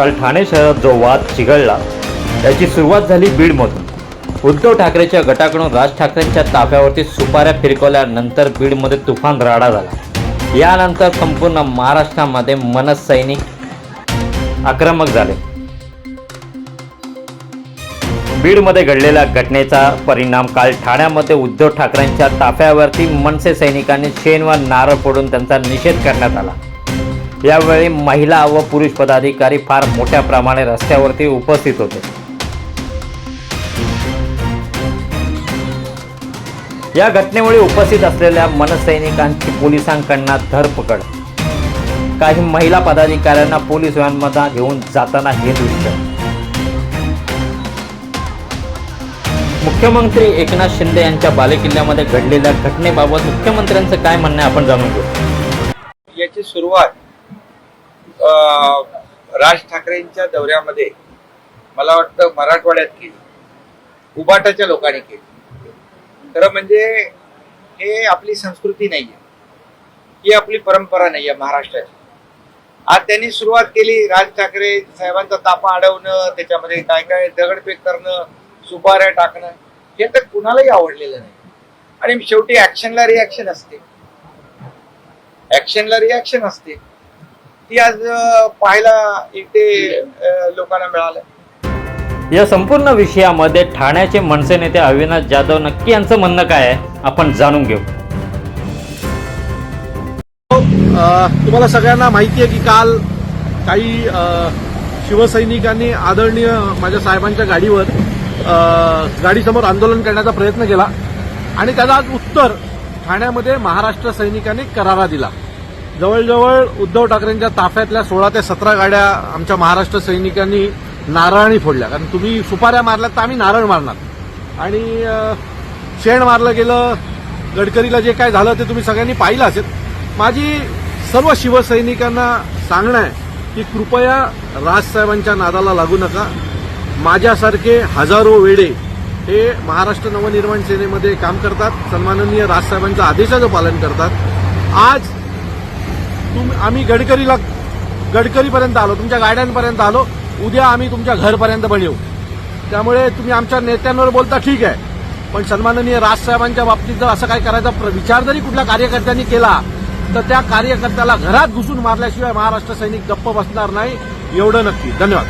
काल ठाणे शहरात जो वाद चिघळला त्याची सुरुवात झाली बीडमधून. उद्धव ठाकरेच्या गटाकडून राज ठाकरेंच्या ताफ्यावरती सुपाऱ्या फिरकवल्यानंतर बीडमध्ये तुफान राडा झाला. यानंतर संपूर्ण महाराष्ट्रामध्ये मनसैनिक आक्रमक झाले. बीडमध्ये घडलेल्या घटनेचा परिणाम काल ठाण्यामध्ये उद्धव ठाकरेंच्या ताफ्यावरती मनसे सैनिकांनी शेण व नारळ फोडून त्यांचा निषेध करण्यात आला. यावेळी महिला व पुरुष पदाधिकारी फार मोठ्या प्रमाणे रस्त्यावरती उपस्थित होते. या घटनेमुळे उपस्थित असलेल्या मनसैनिकांची पोलिसांकडनं धरपकड काही महिला पदाधिकाऱ्यांना पोलीस व्हॅनमध्ये घेऊन जाताना हे दृश्य. मुख्यमंत्री एकनाथ शिंदे यांच्या बालेकिल्ल्यामध्ये घडलेल्या घटनेबाबत मुख्यमंत्र्यांचं काय म्हणणं आहे आपण जाणून घेऊ. याची सुरुवात राज ठाकरेंच्या दौऱ्यामध्ये मला वाटतं मराठवाड्यात केली उबाटाच्या लोकांनी केली. खरं म्हणजे हे आपली संस्कृती नाही आहे ही आपली परंपरा नाहीये महाराष्ट्राची. आज त्यांनी सुरुवात केली राज ठाकरे साहेबांचा तापा अडवणं त्याच्यामध्ये काय काय दगडफेक करणं सुपाऱ्या टाकणं हे तर कुणालाही आवडलेलं नाही. आणि शेवटी ऍक्शनला रिॲक्शन असते. ऍक्शनला रिॲक्शन असते. ती आज अं, पाहायला इथे लोकांना मिळालं या संपूर्ण विषयामध्ये ठाण्याचे मनसे नेते अविनाश जाधव नक्की यांचं म्हणणं काय आहे? आपण जाणून घेऊ. अ, तुम्हाला सगळ्यांना माहिती आहे की काल काही अ, शिवसैनिकांनी आदरणीय माझ्या साहेबांच्या गाडीवर अ, गाडीसमोर आंदोलन करण्याचा प्रयत्न केला आणि त्याला आज उत्तर ठाण्यामध्ये महाराष्ट्र सैनिकांनी करारा दिला. जवळजवळ उद्धव ठाकरेंच्या ताफ्यातल्या सोळा ते सतरा गाड्या आमच्या महाराष्ट्र सैनिकांनी नारळाने फोडल्या. कारण तुम्ही सुपाऱ्या मारल्यात तर आम्ही नारळ मारणार. आणि शेण मारलं गेलं गडकरीला जे काय झालं ते तुम्ही सगळ्यांनी पाहिलं असेल. माझी सर्व शिवसैनिकांना सांगणं आहे की कृपया राजसाहेबांच्या नादाला लागू नका. माझ्यासारखे हजारो वेडे हे महाराष्ट्र नवनिर्माण सेनेमध्ये काम करतात. सन्माननीय राजसाहेबांच्या आदेशाचं पालन करतात. आज तुम आम्ही गडकरीला गडकरीपर्यंत आलो तुमच्या गाड्यांपर्यंत आलो उद्या आम्ही तुमच्या घरपर्यंत पण येऊ. त्यामुळे तुम्ही आमच्या नेत्यांवर बोलता ठीक आहे पण सन्माननीय राजसाहेबांच्या बाबतीत जर असं काय करायचा प्र- विचार जरी कुठल्या कार्यकर्त्यांनी केला तर त्या कार्यकर्त्याला घरात घुसून मारल्याशिवाय महाराष्ट्र सैनिक गप्प बसणार नाही एवढं नक्की. धन्यवाद.